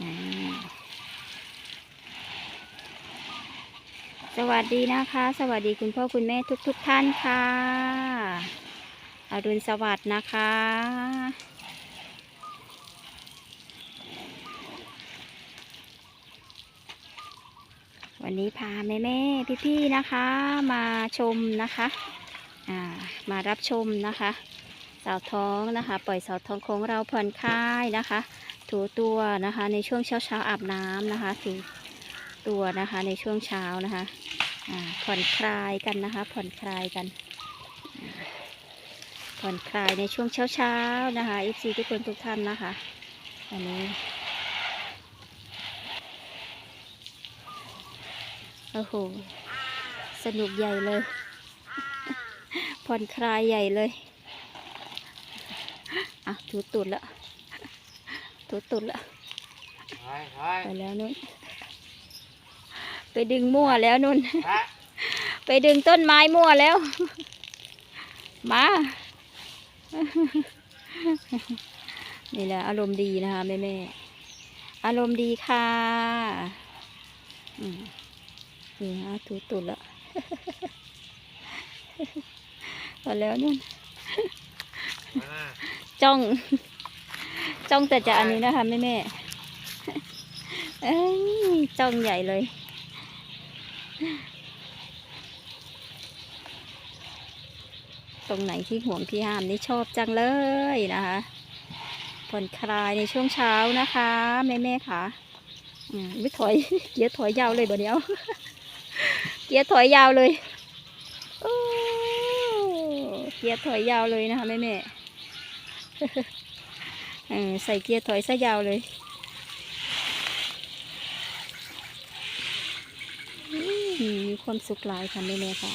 สวัสดีนะคะ สวัสดีคุณพ่อคุณแม่ทุกทุกๆท่านค่ะอรุณสวัสดิ์นะคะ วันนี้พาแม่แม่พี่พี่ๆนะคะ มาชมนะคะมารับชมนะคะ สาวท้องนะคะ ปล่อยสาวท้องของเราผ่อนคลายนะคะ ถูตัวนะคะ ในช่วงเช้าเช้าอาบน้ำนะคะถูตัวนะคะ ในช่วงเช้านะคะผ่อนคลายกันนะคะ ผ่อนคลายกัน ผ่อนคลายในช่วงเช้าเช้านะคะอีซีทุกคนทุกท่านนะคะอันนี้โอ้โหสนุกใหญ่เลย ผ่อนคลายใหญ่เลยอะถูตุดละถูตุดละไปไปไปแล้วนุ่น ไปดึงมั่วแล้วนุ่นไปไปดึงต้นไม้มั่วแล้ว มา นี่แหละอารมณ์ดีนะคะแม่แม่ๆอารมณ์ดีค่ะอืมนี่ฮะถูตุดละไปแล้วนุ่นมาจ้อง จ้องแต่จะอันนี้นะคะแม่แม่เอ้ยจ้องใหญ่เลย ตรงไหนที่ห่วงที่ห้ามนี่ชอบจังเลยนะคะผ่อนคลายในช่วงเช้านะคะแม่แม่ค่ะอืมไม่ถอยเกียร์ถอยยาวเลยบ่เดียวเกียร์ถอยยาวเลยโอ้เกียร์ถอยยาวเลยนะคะแม่แม่ เออใส่เกียร์ถอยซะยาวเลยมีความสุขหลายค่ะแม่แม่ค่ะ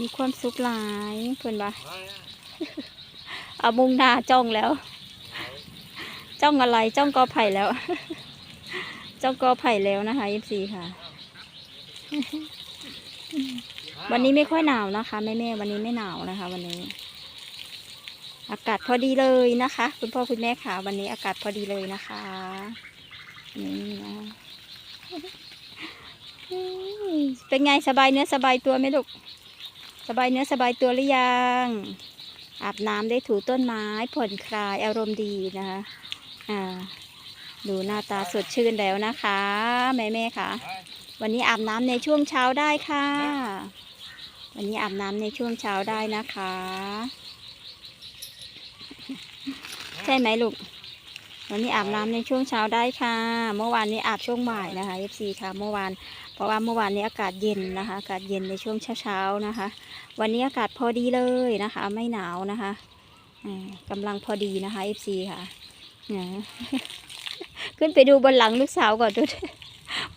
มีความสุขหลายเพื่อนบ่าเอามุงหน้าจ้องแล้ว จ้องอะไรจ้องกอไผ่แล้ว จ้องกอไผ่แล้วนะคะยี่สี่ค่ะ วันนี้ไม่ค่อยหนาวนะคะแม่แม่ๆวันนี้ไม่หนาวนะคะ วันนี้ อากาศพอดีเลยนะคะ คุณพ่อคุณแม่ค่ะ วันนี้อากาศพอดีเลยนะคะนี่นะเป็นไงสบายเนื้อสบายตัวไหมลูกสบายเนื้อสบายตัวหรือยังอาบน้ำได้ถูต้นไม้ผ่อนคลายอารมณ์ดีนะคะอ่าดูหน้าตาสดชื่นแล้วนะคะ แม่แม่ค่ะ วันนี้อาบน้ำในช่วงเช้าได้ค่ะ วันนี้อาบน้ำในช่วงเช้าได้นะคะ ช่ไหมลูก วันนี้อาบน้ำในช่วงเช้าได้ค่ะ เมื่อวานนี้อาบช่วงบ่ายนะคะ FC ค่ะ เมื่อวาน เพราะว่าเมื่อวานนี้อากาศเย็นนะคะ อากาศเย็นในช่วงเช้าๆนะคะ วันนี้อากาศพอดีเลยนะคะ ไม่หนาวนะคะอ่ากำลังพอดีนะคะ FC ค่ะนะขึ้นไปดูบนหลังลูกสาวก่อนดู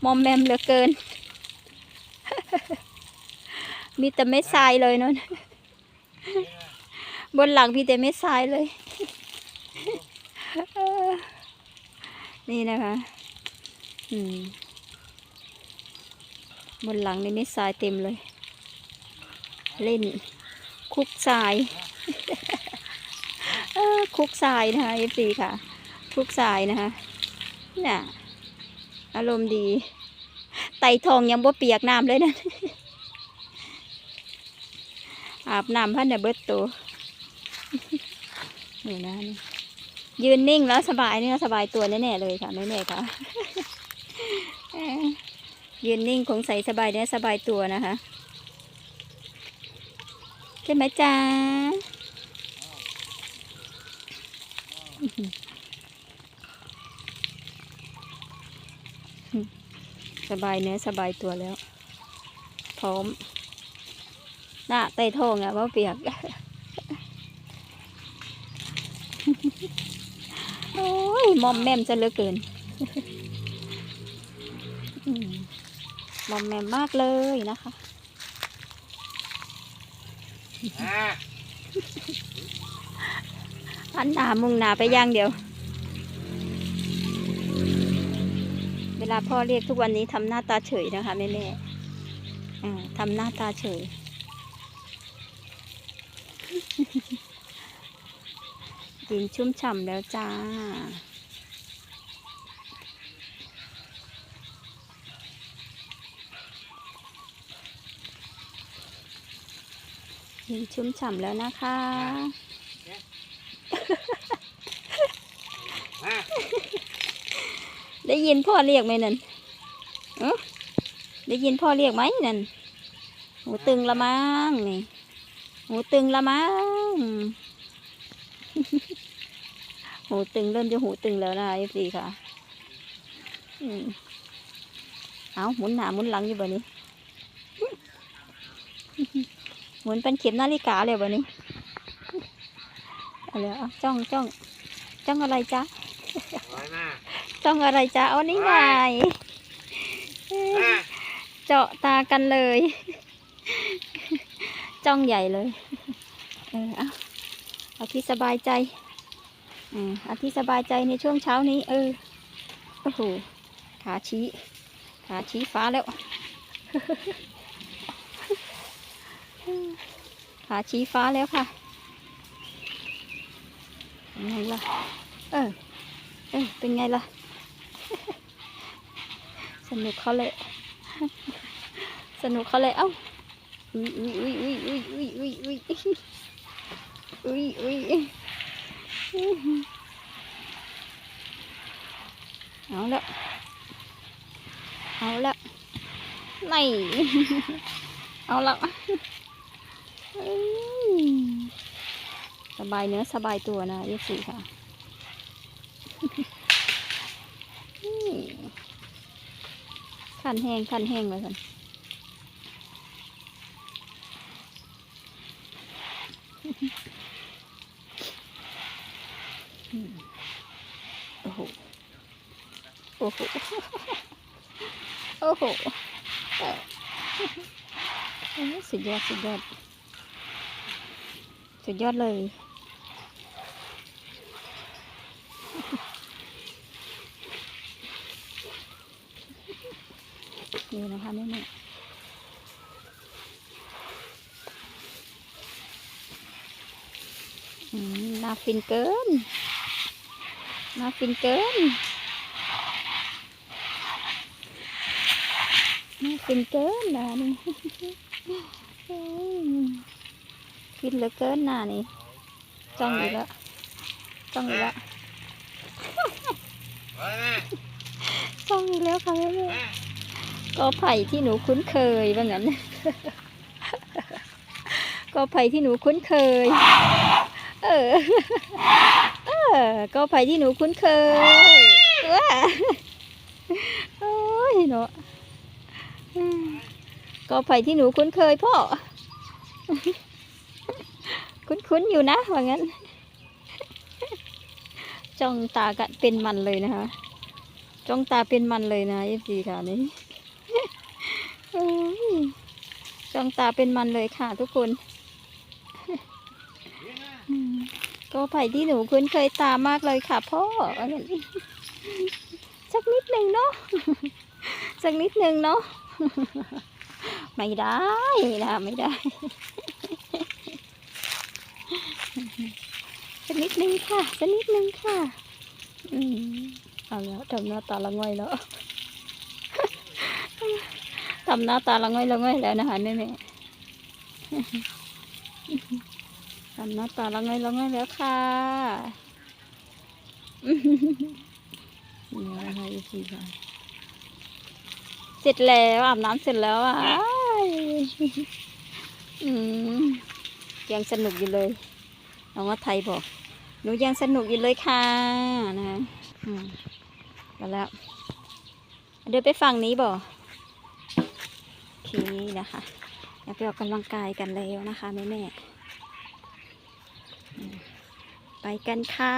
มอมแมมเหลือเกิน มีแต่ไม่ทรายเลยนนบนหลังมีแต่ไม่ทรายเลย นี่นะคะ อืม บนหลังนี่ไม่ทรายเต็มเลย เล่น คุกทรายเออคุกทรายนะคะเอฟซีค่ะ คุกทรายนะคะน่ะอารมณ์ดี ไตทองยังบ่เปียกน้ำเลยนะอาบน้ำพันเดเบิดตัวนี่นะนี่ ยืนนิ่งแล้วสบายนี่สบายตัวแน่ๆเลยค่ะแม่ๆค่ะ ยืนนิ่งคงใส่สบายเนี่ยสบายตัวนะคะใช่ไหมจ๊ะสบายเนื้อสบายตัวแล้ว พร้อม หน้าไตทองอะว่าเปียก โอ้ยมอมแมมจะเหลือเกินมอมแมมมากเลยนะคะอันหนามุงหนาไปย่างเดียว เวลาพ่อเรียกทุกวันนี้ทำหน้าตาเฉยนะคะแม่แม่ๆทำหน้าตาเฉย เย็นชุ่มฉ่ำแล้วจ้าเย็นชุ่มฉ่ำแล้วนะคะมาได้ยินพ่อเรียกไหมนั่นเอ้อได้ยินพ่อเรียกไหมนั่น หูตึงละมั้งนี่ หูตึงละมั้ง หูตึงเริ่มจะหูตึงแล้วนะเอฟซีค่ะ อืมเอาหมุนหน้าหมุนหลังอยู่แบ่นี้ หมุนเป็นเข็มนาฬิกาเลยแบ่นี้เอาเลยเอาจ้องจ้องจ้องอะไรจ๊ะถอยมาจ้องอะไรจ๊ะเอานี่ไงเจาะตากันเลย จ้องใหญ่เลย เออเอาเอาที่สบายใจ เอาที่สบายใจในช่วงเช้านี้ เออ โอ้โห ขาชี้ ขาชี้ฟ้าแล้ว ขาชี้ฟ้าแล้วค่ะเป็นไงล่ะ เออ เออ เป็นไงล่ะ สนุกเขาเลย สนุกเขาเลย เอ้า อุ้ยอุ้ยอุ้ยอุ้ยอุ้ยอุ้ยอุ้ยอุ้ยอุ้ยอุ้ย เอาละ เอาละไม่เอาละสบายเนื้อสบายตัวนะยี่สี่ค่ะขันแห้งขันแห้งเลยกัน อืมโอ้โห โอ้โห โอ้โหสุดยอด สุดยอด สุดยอดเลย นี่นะคะแม่แม่น่าฟินเกิน น่าฟินเกิน น่าฟินเกินนะนี่กินเหลือเกินน่ะนี่จ้องอีกแล้วจ้องอีกแล้วจ้องอีกแล้วค่ะแม่ก็ไผ่ที่หนูคุ้นเคยว่างั้นก็ไผ่ที่หนูคุ้นเคย เออ เออก็ไผ่ที่หนูคุ้นเคยว้าโอ้ยเนาะอืม ก็ไผ่ที่หนูคุ้นเคยพ่อ คุ้นๆอยู่นะว่างั้น จ้องตากันเป็นมันเลยนะคะ จ้องตาเป็นมันเลยนะเอฟซีค่ะนี่โอ้ยจ้องตาเป็นมันเลยค่ะทุกคนก็ไผ่ที่หนูคุ้นเคยตามากเลยค่ะพ่อว่างั้นสักนิดหนึ่งเนาะสักนิดหนึ่งเนาะ ไม่ได้นะไม่ได้สักนิดหนึ่งค่ะสักนิดหนึ่งค่ะ อืมเอาแล้วทำหน้าตาละง่อยแล้วทำหน้าตาละง่อยละง่อยแล้วนะคะแม่แม่ทำหน้าตาละง่อยละง่อยแล้วค่ะนี่นะคะอีกทีค่ะเสร็จแล้วอาบน้ำเสร็จแล้วอะ ยังสนุกอยู่เลยน้องว่าไทยบอก หนูยังสนุกอยู่เลยค่ะนะคะอืมาแล้ว เดี๋ยวไปฝั่งนี้บ่โอเคนะคะเดี๋ยวไปออกกำลังกายกันแล้วนะคะแม่แม่ๆไปกันค่ะ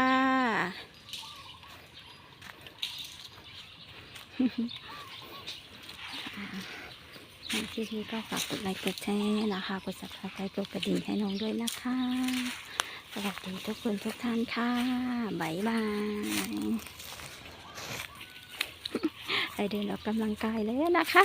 คลิปนี้ก็ฝากกดไลค์กดแชร์นะคะกด subscribe กดกระดิ่งให้น้องด้วยนะคะ สวัสดีทุกคนทุกท่านค่ะบ๊ายบายไปเดินออกกำลังกายแล้วนะคะ